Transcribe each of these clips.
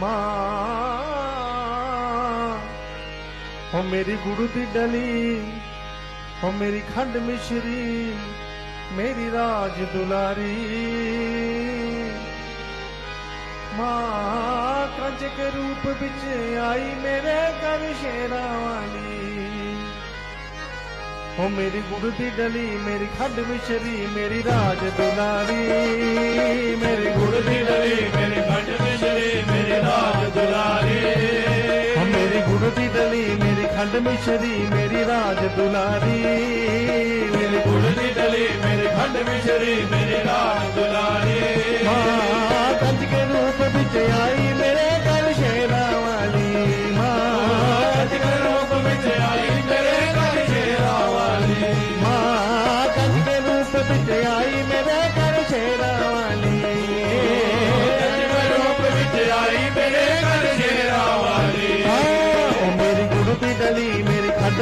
ਮਾ ਹੋ ਮੇਰੀ ਗੁਰੂ ਦੀ ਡਲੀ ਹੋ ਮੇਰੀ ਖੰਡ ਮਿਸ਼ਰੀ ਮੇਰੀ ਰਾਜ ਦੁਲਾਰੀ ਮਾਂ ਕੰਜ रूप ਰੂਪ आई ਆਈ ਮੇਰੇ ਘਰ ਸ਼ੇਰਾ ਵਾਲੀ ਹੋ ਮੇਰੀ ਗੁਰੂ ਦੀ ਡਲੀ ਮੇਰੀ ਖੰਡ ਮਿਸ਼ਰੀ ਮੇਰੀ ਰਾਜ ਦੁਲਾਰੀ ਮੇਰੀ ਗੁਰੂ ਦੀ ਡਲੀ ਮੇਰੀ मिश्री मेरी राज दुलारी। मेरी गुड़ली डली मेरी खंड मिश्री मेरी राज दुलारी। हाँ कंज के रूप बिच आई।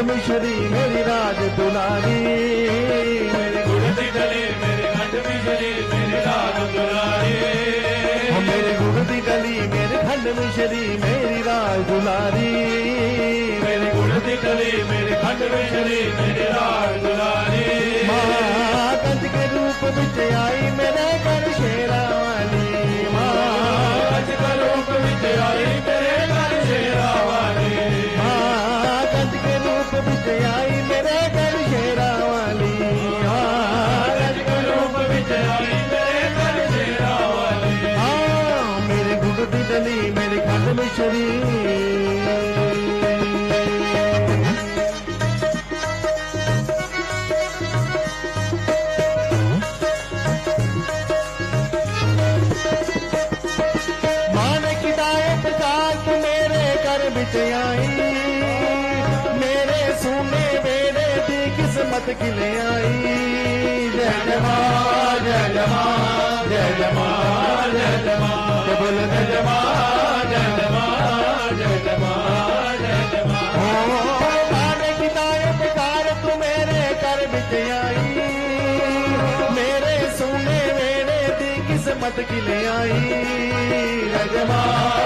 मिश्री मेरी राज दुलारी। मेरी गुड़ती डली मेरी खंड मिश्री हाँ, मेरी राज दुलारी। मेरी गुड़ती डली मेरी खंड मिश्री मेरी राज दुलारी। मेरी गुड़ती डली मेरी खंड मिश्री मेरी ಬಿಡಲಿ ಮೇರೆ ಕಡಲೇಶ್ವರಿ मानकदायक साथ मेरे कर बिटियाई। मेरे सुने मेरे दी किस्मत खिले आई। जय जमा जय जमा जय जमा में आई रजमा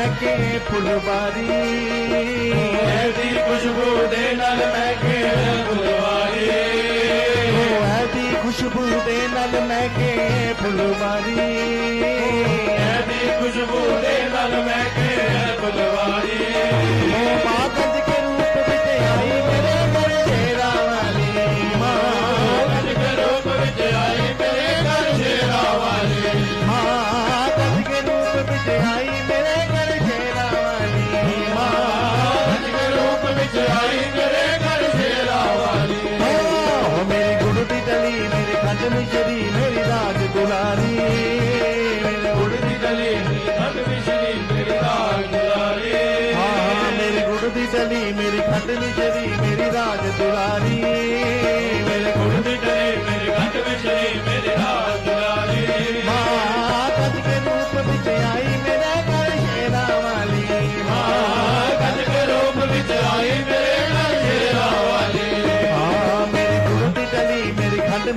ਮਹਿਕੇ ਫੁਲਵਾਰੀ। ਹੈ ਦੀ ਖੁਸ਼ਬੂ ਦੇ ਨਾਲ ਮਹਿਕੇ ਫੁਲਵਾਰੀ। ਹੈ ਦੀ ਖੁਸ਼ਬੂ ਦੇ ਨਾਲ ਮਹਿਕੇ ਫੁਲਵਾਰੀ। de mi querida titular.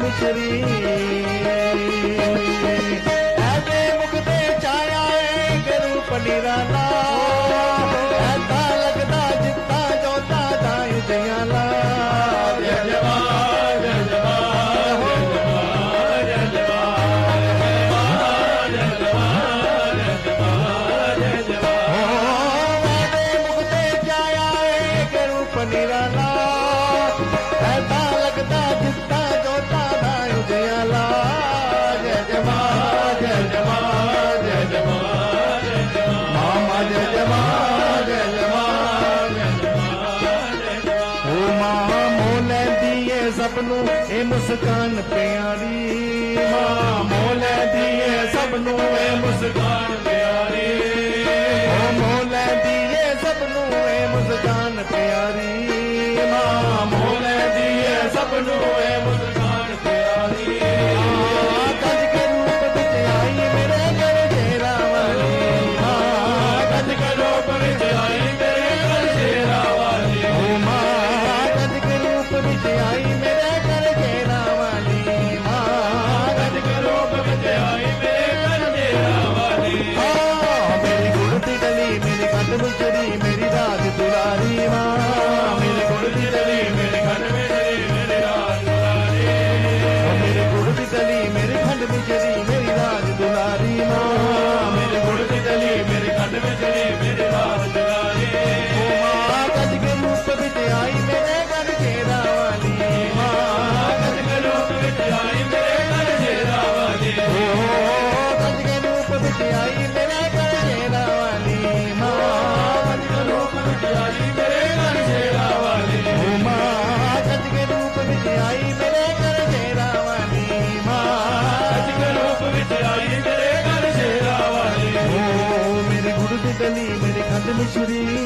मिश्री ਸਭ ਨੂੰ, ਇਹ ਮੁਸਕਾਨ ਪਿਆਰੀ ਮਾਂ। ਮੋਲੇ ਦੀ ਏ ਸਭ ਨੂੰ, ਇਹ ਮੁਸਕਾਨ ਪਿਆਰੀ। ਮਾਂ ਮੋਲੇ ਦੀ ਏ ਸਭ ਨੂੰ, ਇਹ ਮੁਸਕਾਨ ਪਿਆਰੀ ਮਾਂ। ਮੋਲੇ ਦੀ ਏ ਸਭ ਨੂੰ To the.